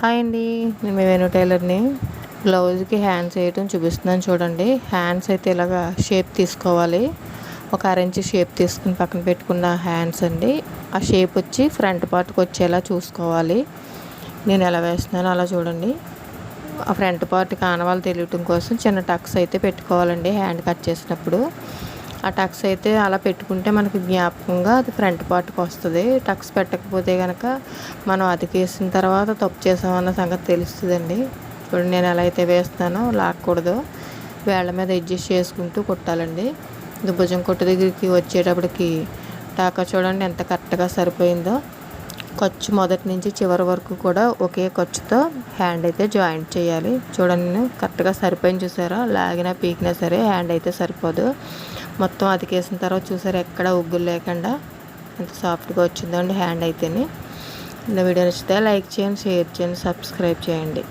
Hi అండి. నేను మీ వేణు టైలర్ని. బ్లౌజ్కి హ్యాండ్స్ వేయటం చూపిస్తున్నాను చూడండి. హ్యాండ్స్ అయితే ఇలాగా షేప్ తీసుకోవాలి. ఒక అరెంజ్ షేప్ తీసుకుని పక్కన పెట్టుకున్న హ్యాండ్స్ అండి. ఆ షేప్ వచ్చి ఫ్రంట్ పార్ట్కి వచ్చేలా చూసుకోవాలి. నేను ఎలా వేస్తున్నానో అలా చూడండి. ఆ ఫ్రంట్ పార్ట్ కానవాళ్ళు తెలియటం కోసం చిన్న టక్స్ అయితే పెట్టుకోవాలండి హ్యాండ్ కట్ చేసినప్పుడు. ఆ టక్స్ అయితే అలా పెట్టుకుంటే మనకి జ్ఞాపకంగా అది ఫ్రంట్ పార్ట్కి వస్తుంది. టక్స్ పెట్టకపోతే కనుక మనం అతికేసిన తర్వాత తప్పు చేసామన్న సంగతి తెలుస్తుందండి. ఇప్పుడు నేను ఎలా అయితే వేస్తానో లాక్కూడదు. వేళ్ళ మీద అడ్జస్ట్ చేసుకుంటూ కుట్టాలండి. ఇది భుజం కొట్టు దగ్గరికి వచ్చేటప్పటికి టాకా చూడండి ఎంత కరెక్ట్గా సరిపోయిందో. ఖర్చు మొదటి నుంచి చివరి వరకు కూడా ఒకే ఖర్చుతో హ్యాండ్ అయితే జాయింట్ చేయాలి. చూడండి కరెక్ట్గా సరిపోయింది చూసారా? లాగినా పీకినా సరే హ్యాండ్ అయితే సరిపోదు. మొత్తం అతికేసిన తర్వాత చూసారు ఎక్కడ ఉగ్గులు లేకుండా ఎంత సాఫ్ట్గా వచ్చిందండి హ్యాండ్ అయితేనే. వీడియో నచ్చితే లైక్ చేయండి షేర్ చేయండి సబ్స్క్రైబ్ చేయండి.